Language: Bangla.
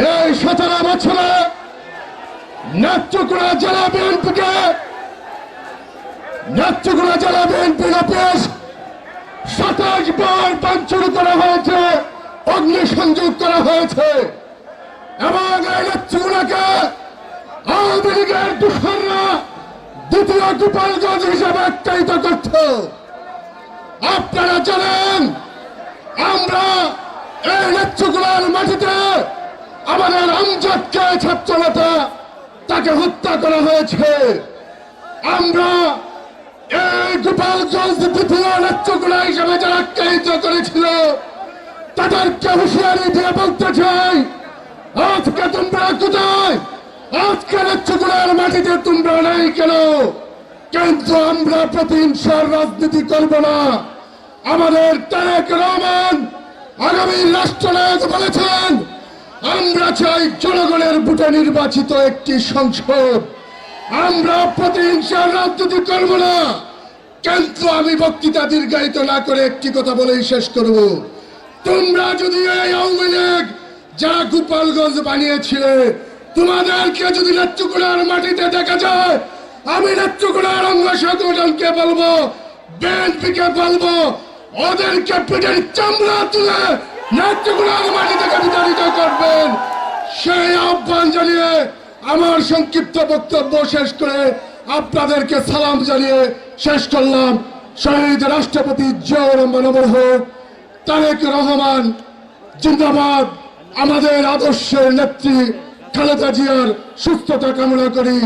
এই সতেরো বছরে নেত্রকোনা জেলা বিএনপিকে নেত্রকোনা জেলা বিএনপির অফিস সাতাশ বার বাঞ্ছন করা হয়েছে, অগ্নিসংযোগ করা হয়েছে। এবং এই নেত্রকোনাকে আওয়ামী লীগের দূষণরা দ্বিতীয় গোপালগঞ্জ হিসাবে আখ্যায়িত করত আপনারা জানেন, আমরা এই নেত্রকোনার মাটিতে আমাদের আমজাদকে ছাত্রনেতা তাকে হত্যা করা হয়েছে। আমরা এই যারা করেছিল দিয়ে কেন? আমরা প্রতিহিংসার রাজনীতি করব না। আমাদের তারেক রহমান আগামী রাষ্ট্রনায়ক বলেছেন আমরা চাই জনগণের ভোটে নির্বাচিত একটি সংসদ। আমরা প্রতিহিংসার রাজনীতি করব না। কিন্তু আমি বক্তৃতা দীর্ঘায়িত না করে একটি কথা বলেই শেষ করব। তোমরা যদি এই আওয়ামী লীগ, যারা গোপালগঞ্জ বানিয়েছিলে, তোমাদেরকে যদি নেত্রকোনার মাটিতে দেখা যায়, আমি নেত্রকোনার অঙ্গ সংগঠনকে বলব, বিএনপিকে বলব, ওদেরকে পিঠের চামড়া তুলে নেত্রকোনার মাটি থেকে জানিয়ে আমার সংক্ষিপ্ত বক্তব্য শেষ করে আপনাদেরকে সালাম জানিয়ে শেষ করলাম। শহীদ রাষ্ট্রপতি জিয়াউর মনোবর হোক, তারেক রহমান জিন্দাবাদ। আমাদের আদর্শের নেত্রী খালেদা জিয়ার সুস্থতা কামনা করি।